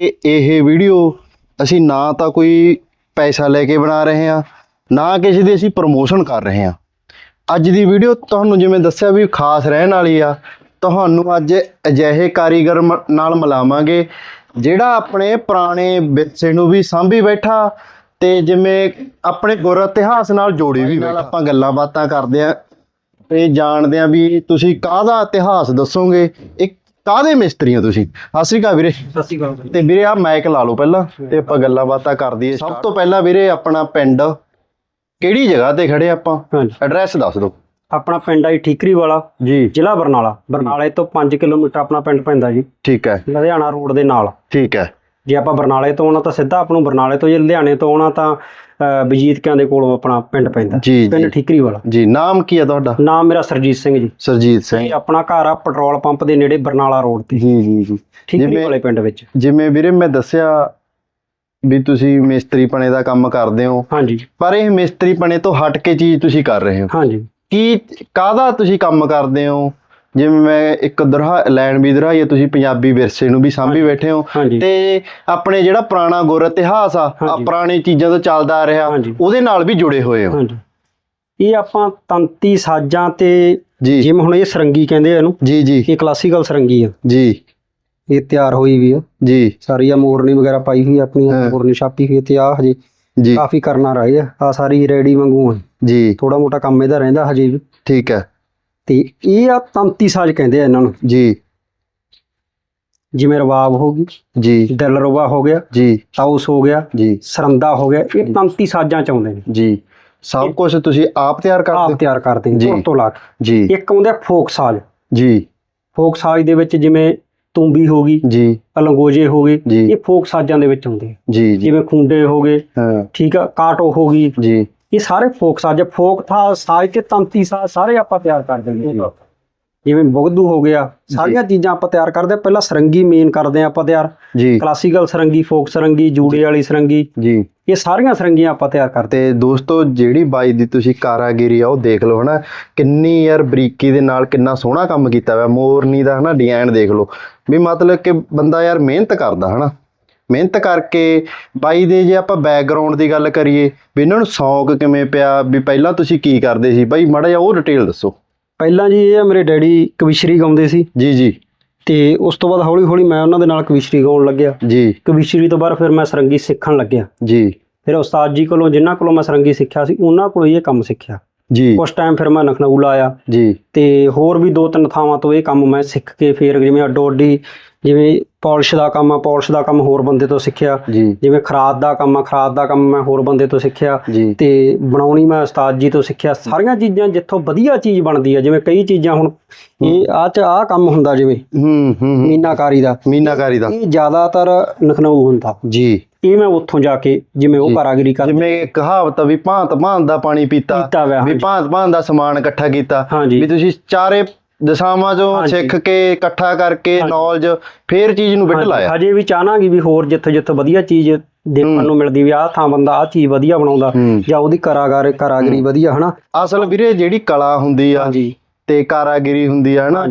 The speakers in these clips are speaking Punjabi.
ਇਹ ਇਹ ਵੀਡੀਓ ਅਸੀਂ ਨਾ ਤਾਂ ਕੋਈ ਪੈਸਾ ਲੈ ਕੇ ਬਣਾ ਰਹੇ ਹਾਂ, ਨਾ ਕਿਸੇ ਦੀ ਅਸੀਂ ਪ੍ਰਮੋਸ਼ਨ ਕਰ ਰਹੇ ਹਾਂ। ਅੱਜ ਦੀ ਵੀਡੀਓ ਤੁਹਾਨੂੰ ਜਿਵੇਂ ਦੱਸਿਆ ਵੀ ਖਾਸ ਰਹਿਣ ਵਾਲੀ ਆ, ਤੁਹਾਨੂੰ ਅੱਜ ਅਜਿਹੇ ਕਾਰੀਗਰ ਮ- ਨਾਲ ਮਿਲਾਵਾਂਗੇ, ਜਿਹੜਾ ਆਪਣੇ ਪੁਰਾਣੇ ਵਿਰਸੇ ਨੂੰ ਵੀ ਸਾਂਭੀ ਬੈਠਾ ਤੇ ਜਿਵੇਂ ਆਪਣੇ ਗੁਰ ਇਤਿਹਾਸ ਨਾਲ ਜੋੜੀ ਵੀ ਬੈਠਾ। ਆਪਾਂ ਗੱਲਾਂ ਬਾਤਾਂ ਕਰਦੇ ਆ ਇਹ ਜਾਣਦੇ ਆ ਵੀ ਤੁਸੀਂ ਕਾਹਦਾ ਇਤਿਹਾਸ ਦੱਸੋਗੇ, ਇੱਕ ਕਾਹਦੇ ਮਿਸਤਰੀ ਹੋ ਤੁਸੀਂ? ਸਤਿ ਸ਼੍ਰੀ ਅਕਾਲ ਵੀਰੇ। ਸਤਿ ਸ਼੍ਰੀ ਅਕਾਲ ਜੀ। ਤੇ ਵੀਰੇ ਆ ਮਾਈਕ ਲਾ ਲਓ ਪਹਿਲਾਂ ਤੇ ਆਪਾਂ ਗੱਲਾਂ ਬਾਤਾਂ ਕਰ ਦਈਏ ਸਭ ਤੋਂ ਪਹਿਲਾਂ ਵੀਰੇ ਆਪਣਾ ਪਿੰਡ ਕਿਹੜੀ ਜਗ੍ਹਾ ਤੇ ਖੜੇ ਆਪਾਂ? ਐਡਰੈਸ ਦੱਸ ਦਿਓ। ਆਪਣਾ ਪਿੰਡ ਹੈ ਠੀਕਰੀ ਵਾਲਾ ਜੀ। ਜ਼ਿਲ੍ਹਾ ਬਰਨਾਲਾ। ਬਰਨਾਲੇ ਤੋਂ 5 ਕਿਲੋਮੀਟਰ ਆਪਣਾ ਪਿੰਡ ਪੈਂਦਾ ਜੀ। ਠੀਕ ਹੈ। ਲੁਧਿਆਣਾ ਰੋਡ ਦੇ ਨਾਲ। ਠੀਕ ਹੈ। ਜੇ ਆਪਾਂ ਬਰਨਾਲੇ ਤੋਂ ਆਉਣਾ ਤਾਂ ਸਿੱਧਾ ਆਪਾਂ ਨੂੰ ਬਰਨਾਲੇ ਤੋਂ ਜੇ ਲੁਧਿਆਣੇ ਤੋਂ ਆਉਣਾ ਤਾਂ ਬਜੀਤ ਕਿਆਂ ਦੇ ਕੋਲੋਂ ਆਪਣਾ ਪਿੰਡ ਪੈਂਦਾ। ਪਿੰਡ ਠੀਕਰੀ ਵਾਲਾ ਜੀ ਨਾਮ ਕੀ ਹੈ ਤੁਹਾਡਾ? ਨਾਮ ਮੇਰਾ ਸਰਜੀਤ ਸਿੰਘ ਜੀ। ਸਰਜੀਤ ਸਿੰਘ। ਆਪਣਾ ਘਰ ਆ ਪੈਟਰੋਲ ਪੰਪ ਦੇ ਨੇੜੇ ਬਰਨਾਲਾ ਰੋਡ ਤੇ। ਜੀ ਜੀ ਜੀ। ਠੀਕਰੀ ਵਾਲੇ ਪਿੰਡ ਵਿੱਚ। ਜਿਵੇਂ ਵੀਰੇ ਮੈਂ ਦੱਸਿਆ ਵੀ ਤੁਸੀਂ ਮਿਸਤਰੀ ਪਣੇ ਦਾ ਕੰਮ ਕਰਦੇ ਹੋ। ਹਾਂਜੀ। ਪਰ ਇਹ ਮਿਸਤਰੀ ਪਣੇ ਤੋਂ ਹਟ ਕੇ ਚੀਜ਼ ਤੁਸੀਂ ਕਰ ਰਹੇ ਹੋ। ਹਾਂਜੀ। ਕੀ ਕਾਹਦਾ ਤੁਸੀਂ ਕੰਮ ਕਰਦੇ ਹੋ? ਜਿਵੇਂ ਮੈਂ ਇੱਕ ਦਰਹਾ ਲੈਣ ਵੀ ਦਰਹਾਈ ਤੁਸੀਂ ਪੰਜਾਬੀ ਵਿਰਸੇ ਨੂੰ ਵੀ ਸਾਂਭੀ ਬੈਠੇ ਹੋ। ਤੇ ਆਪਣੇ ਜਿਹੜਾ ਪੁਰਾਣਾ ਗੁਰ ਇਤਿਹਾਸ ਆ। ਪੁਰਾਣੀ ਚੀਜ਼ਾਂ ਤੋਂ ਚੱਲਦਾ ਆ ਰਿਹਾ। ਉਹਦੇ ਨਾਲ ਵੀ ਜੁੜੇ ਹੋਏ ਹੋ। ਇਹ ਆਪਾਂ ਤੰਤੀ ਸਾਜ਼ਾਂ ਤੇ ਜਿਵੇਂ ਹੁਣ ਇਹ ਸਰੰਗੀ ਕਹਿੰਦੇ ਆ ਇਹਨੂੰ ਜੀ ਜੀ। ਇਹ ਕਲਾਸੀਕਲ ਸਰੰਗੀ ਆ। ਜੀ। ਇਹ ਤਿਆਰ ਹੋਈ ਵੀ ਆ। ਜੀ। ਸਾਰੀ ਆ ਮੋਰਨੀ ਵਗੈਰਾ ਪਾਈ ਹੋਈ ਆਪਣੀ। ਮੋਰਨੀ ਛਾਪੀ ਹੋਈ ਤੇ ਆ ਹਜੇ ਜੀ। ਕਾਫੀ ਕਰਨਾ ਰਹਿ ਆ ਆ ਸਾਰੀ ਰੈਡੀ ਵਾਂਗੂ ਆ। ਜੀ। ਥੋੜਾ ਮੋਟਾ ਕੰਮ ਇਹਦਾ ਰਹਿੰਦਾ ਹਜੇ ਵੀ। ਠੀਕ ਹੈ। ਤੇ ਇਹ ਆ ਤੰਤੀ ਸਾਜ਼ ਕਹਿੰਦੇ ਆ ਇਹਨਾਂ ਨੂੰ। ਜੀ। ਜਿਵੇਂ ਰਵਾਬ ਹੋ ਗਈ ਜੀ। ਦਿਲ ਰਵਾ ਹੋ ਗਿਆ ਜੀ। ਤਾਉਸ ਹੋ ਗਿਆ ਜੀ। ਸਰੰਦਾ ਹੋ ਗਿਆ ਇਹ ਤੰਤੀ ਸਾਜ਼ਾਂ ਚ ਆਉਂਦੇ ਨੇ। ਜੀ। ਸਭ ਕੁਝ ਤੁਸੀਂ ਆਪ ਤਿਆਰ ਕਰਦੇ ਆਪ ਤਿਆਰ ਕਰਦੇ ਜੀ। ਤੋਂ ਲਾ ਜੀ। ਇੱਕ ਆਉਂਦਾ ਫੋਕ ਸਾਜ਼। ਜੀ। ਫੋਕ ਸਾਜ਼ ਦੇ ਵਿੱਚ ਜਿਵੇਂ ਤੂੰਬੀ ਹੋ ਗਈ ਜੀ। ਅਲੰਗੋਜੇ ਹੋ ਗਏ ਇਹ ਫੋਕ ਸਾਜ਼ਾਂ ਦੇ ਵਿੱਚ ਆਉਂਦੇ ਆ। ਜੀ। ਜਿਵੇਂ ਖੁੰਡੇ ਹੋ ਗਏ ਹਾਂ। ਠੀਕ ਆ ਕਾਟੋ ਹੋ ਗਈ। ਜੀ। ਇਹ ਸਾਰੇ ਫੋਕ ਸਾਜ਼ ਆ। ਫੋਕ ਥਾ ਸਾਜ਼ ਤੇ ਤੰਤੀ ਸਾਜ਼ ਸਾਰੇ ਆਪਾਂ ਤਿਆਰ ਕਰ ਦਿੰਦੇ ਜਿਵੇਂ ਬੁਗਦੂ ਹੋ ਗਿਆ ਸਾਰੀਆਂ ਚੀਜ਼ਾਂ ਆਪਾਂ ਤਿਆਰ ਕਰਦੇ ਪਹਿਲਾਂ ਸਰੰਗੀ ਮੇਨ ਕਰਦੇ ਹਾਂ ਆਪਾਂ ਤਿਆਰ। ਜੀ। ਕਲਾਸੀਕਲ ਸਰੰਗੀ ਫੋਕ ਸਰੰਗੀ ਜੂੜੇ ਵਾਲੀ ਸਰੰਗੀ। ਜੀ। ਇਹ ਸਾਰੀਆਂ ਸਰੰਗੀਆਂ ਆਪਾਂ ਤਿਆਰ ਕਰਦੇ ਤੇ ਦੋਸਤੋ ਜਿਹੜੀ ਬਾਈ ਦੀ ਤੁਸੀਂ ਕਾਰਾਗਿਰੀ ਆ ਉਹ ਦੇਖ ਲਓ ਹਨਾ। ਕਿੰਨੀ ਯਾਰ ਬਰੀਕੀ ਦੇ ਨਾਲ ਕਿੰਨਾ ਸੋਹਣਾ ਕੰਮ ਕੀਤਾ ਹੋਇਆ। ਮੋਰਨੀ ਦਾ ਹਨਾ ਡਿਜ਼ਾਈਨ ਦੇਖ ਲਓ। ਵੀ ਮਤਲਬ ਕਿ ਬੰਦਾ ਯਾਰ ਮਿਹਨਤ ਕਰਦਾ ਹਨਾ। ਮਿਹਨਤ ਕਰਕੇ। ਬਾਈ ਦੇ ਜੇ ਆਪਾਂ ਬੈਕਗ੍ਰਾਉਂਡ ਦੀ ਗੱਲ ਕਰੀਏ ਵੀ ਇਹਨਾਂ ਨੂੰ ਸ਼ੌਂਕ ਕਿਵੇਂ ਪਿਆ ਵੀ ਪਹਿਲਾਂ ਤੁਸੀਂ ਕੀ ਕਰਦੇ ਸੀ? ਬਾਈ ਮਾੜਾ ਜਿਹਾ ਉਹ ਡਿਟੇਲ ਦੱਸੋ। ਪਹਿਲਾਂ ਜੀ ਇਹ ਮੇਰੇ ਡੈਡੀ ਕਵਿਸ਼ਰੀ ਗਾਉਂਦੇ ਸੀ। ਜੀ ਜੀ। ਤੇ ਉਸ ਤੋਂ ਬਾਅਦ ਹੌਲੀ ਹੌਲੀ ਮੈਂ ਉਹਨਾਂ ਦੇ ਨਾਲ ਕਵਿਸ਼ਰੀ ਗਾਉਣ ਲੱਗਿਆ। ਜੀ। ਕਵਿਸ਼ਰੀ ਤੋਂ ਬਾਅਦ ਫਿਰ ਮੈਂ ਸਰੰਗੀ ਸਿੱਖਣ ਲੱਗਿਆ। ਜੀ। ਫਿਰ ਉਸਤਾਦ ਜੀ ਕੋਲੋਂ ਜਿਨ੍ਹਾਂ ਕੋਲੋਂ ਮੈਂ ਸਰੰਗੀ ਸਿੱਖਿਆ ਸੀ ਉਹਨਾਂ ਕੋਲੋਂ ਇਹ ਕੰਮ ਸਿੱਖਿਆ। ਜੀ। ਉਸ ਟਾਈਮ ਫਿਰ ਮੈਂ ਲਖਨਊ ਆਇਆ ਜੀ। ਤੇ ਹੋਰ ਵੀ ਦੋ ਤਿੰਨ ਥਾਵਾਂ ਤੋਂ ਇਹ ਕੰਮ ਮੈਂ ਸਿੱਖ ਕੇ ਫਿਰ ਜਿਵੇਂ ਅੱਡੋ ਅੱਡੀ ਜਿਵੇਂ ਪਾਲਿਸ਼ ਦਾ ਕੰਮ ਆ ਪਾਲਿਸ਼ ਦਾ ਕੰਮ ਹੋਰ ਬੰਦੇ ਤੋਂ ਸਿੱਖਿਆ। ਜਿਵੇਂ ਖਰਾਦ ਦਾ ਕੰਮ ਆ ਖਰਾਦ ਦਾ ਕੰਮ ਮੈਂ ਹੋਰ ਬੰਦੇ ਤੋਂ ਸਿੱਖਿਆ। ਤੇ ਬਣਾਉਣੀ ਮੈਂ ਉਸਤਾਦ ਜੀ ਤੋਂ ਸਿੱਖਿਆ। ਸਾਰੀਆਂ ਚੀਜ਼ਾਂ ਜਿੱਥੋਂ ਵਧੀਆ ਚੀਜ਼ ਬਣਦੀ ਆ ਜਿਵੇਂ ਕਈ ਚੀਜ਼ਾਂ ਹੁਣ ਇਹ ਆ ਚ ਆ ਕੰਮ ਹੁੰਦਾ ਜਿਵੇਂ ਹੂੰ ਹੂੰ। ਮੀਨਾਕਾਰੀ ਦਾ। ਮੀਨਾਕਾਰੀ ਦਾ। ਇਹ ਜ਼ਿਆਦਾਤਰ ਲਖਨਊ ਹੁੰਦਾ। ਜੀ। ਇਹ ਮੈਂ ਉੱਥੋਂ ਜਾ ਕੇ ਜਿਵੇਂ ਉਹ। ਕਾਰਾਗਰੀ ਕਰ ਜਿਵੇਂ ਕਹਾਵਤ ਵੀ ਭਾਂਤ ਭਾਂਤ ਦਾ ਪਾਣੀ ਪੀਤਾ। ਵੀ ਭਾਂਤ ਭਾਂਤ ਦਾ ਸਮਾਨ ਇਕੱਠਾ ਕੀਤਾ। ਵੀ ਤੁਸੀਂ ਚਾਰੇ ਦਸ਼ਾਵਾਂ ਚੋਂ। ਸਿੱਖ ਕੇ ਇਕੱਠਾ ਕਰਕੇ। ਨੌਲੇਜ ਫੇਰ ਚੀਜ਼ ਨੂੰ ਬਿੱਟ ਲਾਇਆ। ਹਜੇ ਵੀ ਚਾਹਨਾਗੀ ਵੀ ਹੋਰ ਜਿੱਥੇ ਜਿੱਥੇ ਵਧੀਆ ਚੀਜ਼ ਦੇਖਣ ਨੂੰ ਮਿਲਦੀ ਵੀ ਆਹ ਥਾਂ ਬੰਦਾ ਆਹ ਚੀਜ਼ ਵਧੀਆ ਬਣਾਉਂਦਾ। ਜਾਂ ਉਹਦੀ ਕਾਰਾਗਰ ਕਾਰਾਗਰੀ ਵਧੀਆ ਹਨਾ? ਅਸਲ ਵੀਰੇ ਜਿਹੜੀ ਕਲਾ ਹੁੰਦੀ ਆ ਤੇ ਕਾਰਾਗਿਰੀ ਹੁੰਦੀ ਆ ਹਨਾ?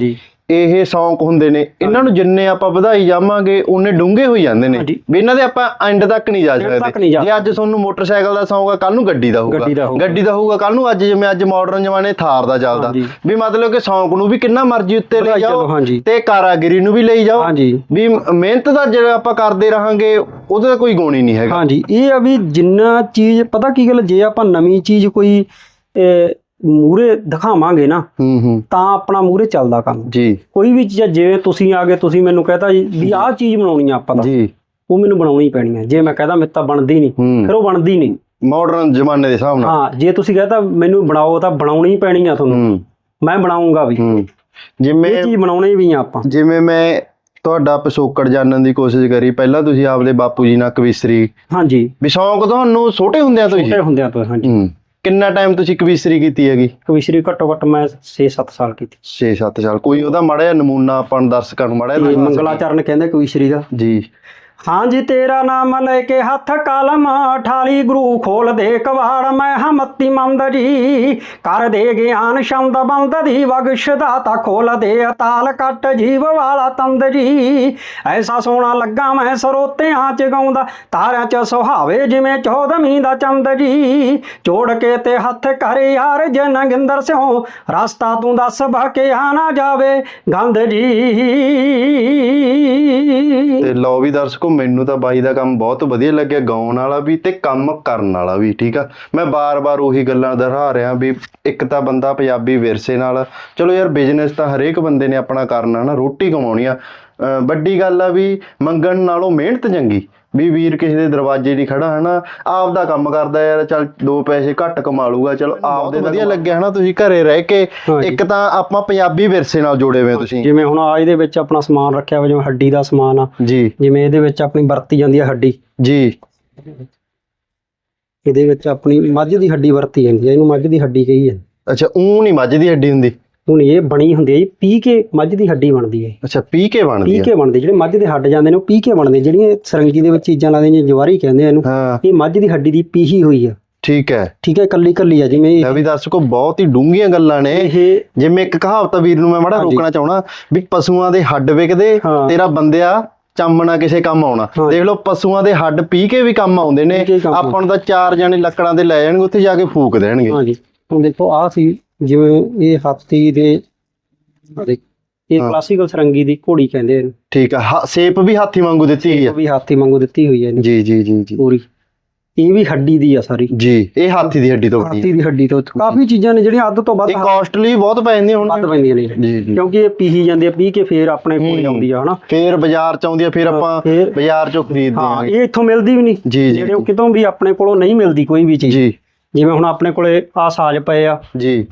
ਇਹ ਸ਼ੌਂਕ ਹੁੰਦੇ ਨੇ। ਇਹਨਾਂ ਨੂੰ ਜਿੰਨੇ ਆਪਾਂ ਵਧਾਈ ਜਾਵਾਂਗੇ ਉਹਨੇ ਡੂੰਘੇ ਹੋਈ ਜਾਂਦੇ ਨੇ। ਵੀ ਇਹਨਾਂ ਦੇ ਆਪਾਂ ਐਂਡ ਤੱਕ ਨਹੀਂ ਜਾ ਸਕਦੇ। ਜਾ ਅੱਜ ਤੁਹਾਨੂੰ ਮੋਟਰਸਾਈਕਲ ਦਾ ਸ਼ੌਂਕ ਆ ਕੱਲ ਨੂੰ ਗੱਡੀ ਦਾ ਹੋਊਗਾ। ਗੱਡੀ ਦਾ ਹੋਊਗਾ। ਦਾ ਕੱਲ ਨੂੰ ਅੱਜ ਜਿਵੇਂ ਅੱਜ ਮਾਡਰਨ ਜ਼ਮਾਨੇ ਥਾਰ ਦਾ ਚੱਲਦਾ। ਵੀ ਮਤਲਬ ਕਿ ਸ਼ੌਂਕ ਨੂੰ ਵੀ ਕਿੰਨਾ ਮਰਜ਼ੀ ਉੱਤੇ ਲੈ ਜਾਓ। ਤੇ ਕਾਰਾਗਿਰੀ ਨੂੰ ਵੀ ਲਈ ਜਾਓ। ਵੀ ਮਿਹਨਤ ਦਾ ਜਿਹੜਾ ਆਪਾਂ ਕਰਦੇ ਰਹਾਂਗੇ ਉਹਦਾ ਤਾਂ ਕੋਈ ਗੁਣ ਨਹੀਂ ਹੈਗਾ। ਹਾਂਜੀ। ਇਹ ਆ ਵੀ ਜਿੰਨਾ ਚੀਜ਼ ਪਤਾ ਕੀ ਗੱਲ ਜੇ ਆਪਾਂ ਨਵੀਂ ਚੀਜ਼ ਕੋਈ ਮੂਰੇ ਦਿਖਾਵਾਂਗੇ ਨਾ ਹੂੰ ਹੂੰ। ਤਾਂ ਆਪਣਾ ਮੂਰੇ ਚੱਲਦਾ ਕੰਮ। ਜੀ। ਕੋਈ ਵੀ ਚੀਜ਼ ਜਿਵੇਂ ਤੁਸੀਂ ਆ ਗਏ ਤੁਸੀਂ ਮੈਨੂੰ ਕਹਤਾ ਵੀ ਆਹ ਚੀਜ਼ ਬਣਾਉਣੀ ਆ ਆਪਾਂ ਤਾਂ। ਜੀ। ਉਹ ਮੈਨੂੰ ਬਣਾਉਣੀ ਪੈਣੀ ਹੈ ਜੇ ਮੈਂ ਕਹਦਾ ਮੇਰੇ ਤਾਂ ਬਣਦੀ ਨਹੀਂ। ਫਿਰ ਉਹ ਬਣਦੀ ਨਹੀਂ। ਮਾਡਰਨ ਜ਼ਮਾਨੇ ਦੇ ਹਿਸਾਬ ਨਾਲ। ਹਾਂ ਜੇ ਤੁਸੀਂ ਕਹਤਾ ਮੈਨੂੰ ਬਣਾਓ ਤਾਂ ਬਣਾਉਣੀ ਪੈਣੀ ਆ ਤੁਹਾਨੂੰ। ਮੈਂ ਬਣਾਉਂਗਾ ਵੀ। ਹੂੰ। ਇਹ ਜਿਵੇਂ ਚੀਜ਼ ਬਣਾਉਣੀ ਵੀ ਆ ਆਪਾਂ। ਜਿਵੇਂ ਮੈਂ ਤੁਹਾਡਾ ਪਿਛੋਕੜ ਜਾਣਨ ਦੀ ਕੋਸ਼ਿਸ਼ ਕਰੀ ਪਹਿਲਾਂ ਤੁਸੀਂ ਆਪਦੇ ਬਾਪੂ ਜੀ ਨਾਲ ਕਵਿਸਰੀ ਹਾਂਜੀ। ਵੀ ਸ਼ੌਂਕ ਤੁਹਾਨੂੰ ਛੋਟੇ ਹੁੰਦਿਆਂ ਤੋਂ ਹੀ ਛੋਟੇ ਹੁੰਦਿਆਂ ਤੋਂ ਹਾਂਜੀ। ਕਿੰਨਾ ਟਾਈਮ ਤੁਸੀਂ ਕਵਿਸਰੀ ਕੀਤੀ ਹੈਗੀ? ਕਵਿਸ਼ਰੀ ਘੱਟੋ ਘੱਟ ਮੈਂ 6-7 ਸਾਲ ਕੀਤੀ। 6-7 ਸਾਲ। ਕੋਈ ਉਹਦਾ ਮਾੜਾ ਜਿਹਾ ਨਮੂਨਾ ਆਪਾਂ ਨੂੰ ਦਰਸ਼ਕਾਂ ਨੂੰ ਮਾੜਾ ਤੇ ਜਿਹਾ ਮੰਗਲਾਚਰਨ ਕਹਿੰਦੇ ਕਵਿਸ਼ਰੀ ਦਾ? ਜੀ। ਹਾਂਜੀ ਤੇਰਾ ਨਾਮ ਲੈ ਕੇ ਹੱਥ ਕਲਮ ਠਾਲੀ, ਗੁਰੂ ਖੋਲ ਦੇ ਕਵਾੜ, ਮੈਂ ਹਮਤੀ ਮੰਦ ਜੀ। ਕਰ ਦੇ ਗਿਆਨ ਸ਼ਬਦ ਬੰਦ ਦੀ ਬਖਸ਼ ਦਾਤਾ ਖੋਲ ਦੇ ਅਤਾਲ ਕੱਟ, ਜੀਵ ਵਾਲਾ ਤੰਦ ਜੀ। ਐਸਾ ਸੋਹਣਾ ਲੱਗਾ ਮੈਂ ਸਰੋਤਿਆਂ ਚ ਗਾਉਂਦਾ, ਤਾਰਿਆਂ ਚ ਸੁਹਾਵੇ ਜਿਵੇਂ ਚੌਦਵੀਂ ਦਾ ਚੰਦ ਜੀ। ਜੋੜ ਕੇ ਤੇ ਹੱਥ ਕਰ ਯਾਰ ਜਨਗਿੰਦਰ ਸਿਓ ਰਸਤਾ ਤੂੰ ਦੱਸ ਬਾਕੇ ਆ ਨਾ ਜਾਵੇ ਗੰਦ ਜੀ। ਤੇ ਲਓ ਵੀ ਦਰਸ਼ਕੋ ਮੈਨੂੰ ਤਾਂ ਬਾਈ ਦਾ ਕੰਮ ਬਹੁਤ ਵਧੀਆ ਲੱਗਿਆ ਗਾਉਣ ਵਾਲਾ ਵੀ ਤੇ ਕੰਮ ਕਰਨ ਵਾਲਾ ਵੀ, ਠੀਕ ਆ? ਮੈਂ ਬਾਰ-ਬਾਰ ਉਹੀ ਗੱਲਾਂ ਦੁਹਰਾ ਰਿਹਾ ਵੀ ਇੱਕ ਤਾਂ ਬੰਦਾ ਪੰਜਾਬੀ ਵਿਰਸੇ ਨਾਲ, ਚਲੋ ਯਾਰ ਬਿਜ਼ਨਸ ਤਾਂ ਹਰੇਕ ਬੰਦੇ ਨੇ ਆਪਣਾ ਕਰਨਾ ਨਾ, ਰੋਟੀ ਕਮਾਉਣੀ ਆ। ਵੱਡੀ ਗੱਲ ਆ ਵੀ ਮੰਗਣ ਨਾਲੋਂ ਮਿਹਨਤ ਚੰਗੀ। ਵੀ ਵੀਰ ਕਿਸੇ ਦੇ ਦਰਵਾਜ਼ੇ ਨਹੀਂ ਖੜਾ ਹਨਾ? ਆਪ ਦਾ ਕੰਮ ਕਰਦਾ ਯਾਰ ਚੱਲ ਦੋ ਪੈਸੇ ਘੱਟ ਕਮਾ ਲੂਗਾ ਚਲੋ ਆਪ ਦੇ ਵਧੀਆ ਲੱਗਿਆ ਹਨਾ ਤੁਸੀਂ ਘਰੇ ਰਹਿ ਕੇ। ਇੱਕ ਤਾਂ ਆਪਾਂ ਪੰਜਾਬੀ ਵਿਰਸੇ ਨਾਲ ਜੁੜੇ ਹੋਏ ਤੁਸੀਂ। ਜਿਵੇਂ ਹੁਣ ਆ ਇਹਦੇ ਵਿੱਚ ਆਪਣਾ ਸਮਾਨ ਰੱਖਿਆ ਹੋਇਆ ਜਿਵੇਂ ਹੱਡੀ ਦਾ ਸਮਾਨ ਆ ਜੀ। ਜਿਵੇਂ ਇਹਦੇ ਵਿੱਚ ਆਪਣੀ ਵਰਤੀ ਜਾਂਦੀ ਹੈ ਹੱਡੀ। ਜੀ। ਇਹਦੇ ਵਿੱਚ ਆਪਣੀ ਮੱਝ ਦੀ ਹੱਡੀ ਵਰਤੀ ਜਾਂਦੀ ਹੈ ਇਹਨੂੰ ਮੱਝ ਦੀ ਹੱਡੀ ਕਹੀ ਹੈ ਅੱਛਾ ਊਂ ਨਹੀਂ ਮੱਝ ਦੀ ਹੱਡੀ ਹੁੰਦੀ? ਹੁਣ ਇਹ ਬਣੀ ਹੁੰਦੀ ਹੈ ਜੀ ਪੀ ਕੇ ਮੱਝ ਦੀ ਹੱਡੀ ਬਣਦੀ ਹੈ ਅੱਛਾ ਪੀ ਕੇ ਬਣਦੀ ਪੀ ਕੇ ਬਣਦੀ ਜਿਹੜੇ ਮੱਝ ਦੇ ਹੱਡ ਜਾਂਦੇ ਨੇ ਉਹ ਪੀ ਕੇ ਬਣਦੇ ਜਿਹੜੀਆਂ ਇਹ ਸਰੰਗੀ ਦੇ ਵਿੱਚ ਚੀਜ਼ਾਂ ਲਾਦੇ ਨੇ ਜਵਾਰੀ ਕਹਿੰਦੇ ਆ ਇਹਨੂੰ ਹਾਂ। ਇਹ ਮੱਝ ਦੀ ਹੱਡੀ ਦੀ ਪੀਹੀ ਹੋਈ ਆ। ਠੀਕ ਹੈ। ਠੀਕ ਹੈ ਕੱਲੀ ਕੱਲੀ ਆ ਜਿਵੇਂ ਲੈ ਵੀ ਦਰਸ਼ਕੋ ਬਹੁਤ ਹੀ ਡੂੰਘੀਆਂ ਗੱਲਾਂ ਨੇ। ਇਹ ਜਿਵੇਂ ਇੱਕ ਕਹਾਵਤ ਆ ਵੀਰ ਨੂੰ ਮੈਂ ਮਾੜਾ। ਰੋਕਣਾ ਚਾਹਣਾ ਵੀ ਪਸ਼ੂਆਂ ਦੇ ਹੱਡ ਵਿਕਦੇ ਹਾਂ। ਤੇਰਾ ਬੰਦਿਆ ਚੰਮਣਾ ਕਿਸੇ ਕੰਮ ਆਉਣਾ। ਹਾਂ। ਦੇਖ ਲਓ ਪਸ਼ੂਆਂ ਦੇ ਹੱਡ ਪੀ ਕੇ ਵੀ ਕੰਮ ਆਉਂਦੇ ਨੇ ਪੀ ਕੇ ਕੰਮ ਆਪਾਂ ਨੂੰ ਤਾਂ ਚਾਰ ਜਣੇ ਲੱਕੜਾਂ ਦੇ ਲੈ ਜਾਣਗੇ ਉੱਥੇ ਜਾ ਕੇ ਫੂਕ ਦੇਣਗੇ। ਹਾਂਜੀ। ਹੁਣ ਦੇਖੋ ਆ ਸੀ ਜਿਵੇਂ ਇਹ ਹਾਥੀ ਦੇ ਇਹ ਹਾਂ। ਕਲਾਸੀਕਲ ਸਰੰਗੀ ਦੀ ਘੋੜੀ ਕਹਿੰਦੇ ਇਹਨੂੰ। ਠੀਕ ਆ ਹਾ- ਸੇਪ ਵੀ ਹਾਥੀ ਵਾਂਗੂ ਦਿੱਤੀ ਗਈ ਇਹ ਆ ਵੀ ਹਾਥੀ ਵਾਂਗੂ ਦਿੱਤੀ ਹੋਈ ਹੈ ਇਹਨੂੰ। ਜੀ ਜੀ ਜੀ ਜੀ। ਪੂਰੀ। ਇਹ ਵੀ ਹੱਡੀ ਦੀ ਆ ਸਾਰੀ। ਜੀ ਇਹ ਹਾਥੀ ਦੀ ਹੱਡੀ ਤੋਂ ਬਣੀ ਹਾਥੀ ਦੀ ਹੱਡੀ ਤੋਂ ਕਾਫੀ ਚੀਜ਼ਾਂ ਨੇ ਜਿਹੜੀਆਂ ਅੱਧ ਤੋਂ ਵੱਧ ਇਹ ਕਾਸਟਲੀ ਬਹੁਤ ਪੈ ਹੁਣ ਪੈਂਦੀਆਂ ਨੇ। ਜੀ ਜੀ। ਕਿਉਂਕਿ ਇਹ ਪੀਹੀ ਜਾਂਦੀ ਆ ਪੀ ਕੇ ਫੇਰ ਆਪਣੇ ਕੋਲ ਹੂੰ। ਆਉਂਦੀ ਆ ਹਨਾ। ਫੇਰ ਬਾਜ਼ਾਰ ਚ ਆਉਂਦੀ ਆ ਫਿਰ ਆਪਾਂ ਫੇਰ ਬਾਜ਼ਾਰ ਚੋਂ ਖਰੀਦਦੇ ਹਾਂ ਹਾਂ ਇਹ ਇੱਥੋਂ ਮਿਲਦੀ ਵੀ ਨਹੀਂ। ਜੀ ਜੀ ਜਿਹੜੇ ਕਿਤੋਂ ਵੀ ਆਪਣੇ ਕੋਲੋਂ ਨਹੀਂ ਮਿਲਦੀ ਕੋਈ ਵੀ ਚੀਜ਼। ਜੀ। ਜਿਵੇਂ ਹੁਣ ਆਪਣੇ ਕੋਲੇ ਆ ਸਾਜ ਪਏ ਆ। ਜੀ।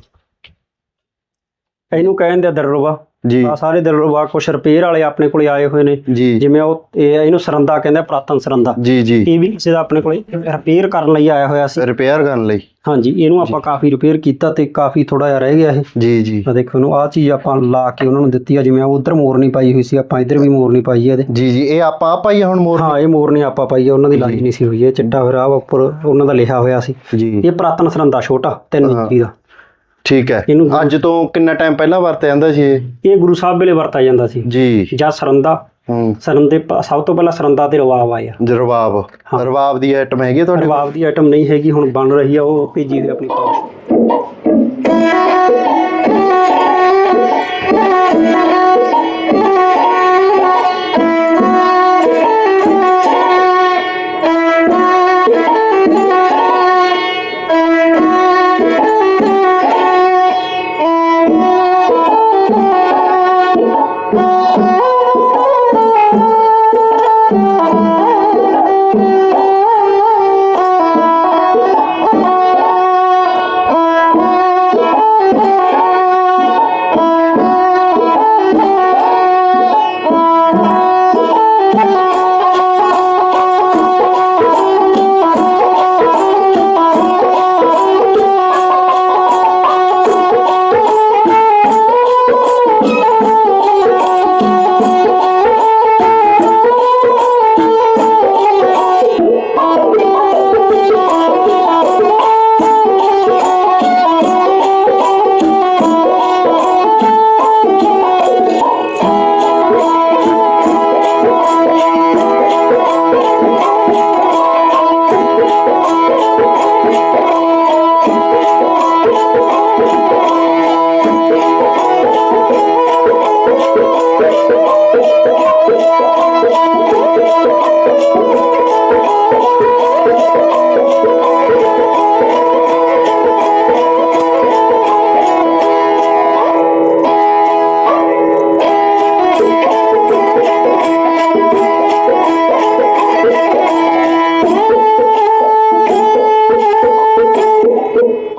ਇਹਨੂੰ ਕਹਿੰਦੇ ਆ ਦਰਰਵਾ ਜੀ। ਆ ਸਾਰੇ ਦਰਰਵਾ ਕੁਛ ਰਿਪੇਅਰ ਵਾਲੇ ਆਪਣੇ ਕੋਲੇ ਆਏ ਹੋਏ ਨੇ। ਜਿਵੇਂ ਉਹ ਇਹ ਇਹਨੂੰ ਸਰੰਦਾ ਕਹਿੰਦੇ ਆ, ਪੁਰਾਤਨ ਸਰੰਦਾ। ਜੀ ਜੀ। ਇਹ ਵੀ ਕਿਸੇ ਦਾ ਆਪਣੇ ਕੋਲੇ ਰਿਪੇਅਰ ਕਰਨ ਲਈ ਆਇਆ ਹੋਇਆ ਸੀ। ਰਿਪੇਅਰ ਕਰਨ ਲਈ। ਹਾਂਜੀ ਇਹਨੂੰ ਆਪਾਂ ਕਾਫੀ ਰਿਪੇਅਰ ਕੀਤਾ ਤੇ ਕਾਫੀ ਥੋੜਾ ਜਿਹਾ ਰਹਿ ਗਿਆ ਇਹ। ਜੀ ਜੀ। ਆ ਦੇਖੋ ਇਹਨੂੰ ਆ ਚੀਜ਼ ਆਪਾਂ ਲਾ ਕੇ ਉਹਨਾਂ ਨੂੰ ਦਿੱਤੀ ਆ ਜਿਵੇਂ ਉਧਰ ਮੋਰਨੀ ਪਾਈ ਹੋਈ ਸੀ ਆਪਾਂ ਇੱਧਰ ਵੀ ਮੋਰਨੀ ਪਾਈ ਆ ਇਹਦੇ। ਜੀ ਜੀ। ਇਹ ਆਪਾਂ ਆਪ ਪਾਈ ਆ ਹੁਣ ਮੋਰ? ਹਾਂ ਇਹ ਮੋਰਨੀ ਆਪਾਂ ਪਾਈ ਆ ਉਹਨਾਂ ਦੀ ਲਾਈ ਨਹੀਂ ਸੀ ਹੋਈ ਇਹ ਚਿੱਟਾ ਫਿਰ ਆ ਉੱਪਰ ਉਹਨਾਂ ਦਾ ਲਿਖਿਆ ਹੋਇਆ ਸੀ। ਜੀ। ਇਹ ਪੁਰਾਤਨ ਸਰੰਦਾ ਛੋਟਾ 3 ਹਾਂ। ਇੰਚੀ ਦਾ। ਠੀਕ ਹੈ। ਇਹਨੂੰ ਅੱਜ ਤੋਂ ਕਿੰਨਾ ਟਾਈਮ ਪਹਿਲਾਂ ਵਰਤਿਆ ਜਾਂਦਾ ਸੀ ਇਹ? ਇਹ ਗੁਰੂ ਸਾਹਿਬ ਵੇਲੇ ਵਰਤਿਆ ਜਾਂਦਾ ਸੀ। ਜੀ। ਜਾਂ ਸਰੰਦਾ। ਹੂੰ। ਸਰੰਦੇ ਪ- ਸਭ ਤੋਂ ਪਹਿਲਾਂ ਸਰੰਦਾ ਤੇ ਰਵਾਬ ਆਇਆ ਰਵਾਬ। ਹਾਂ। ਰਵਾਬ ਦੀ ਆਈਟਮ ਹੈਗੀ ਆ ਤੁਹਾਡੇ? ਰਵਾਬ ਦੀ ਆਈਟਮ ਨਹੀਂ ਹੈਗੀ ਹੁਣ ਬਣ ਰਹੀ ਆ ਉਹ ਭੇਜੀ ਹੋਈ ਆਪਣੀ ਪਾਸ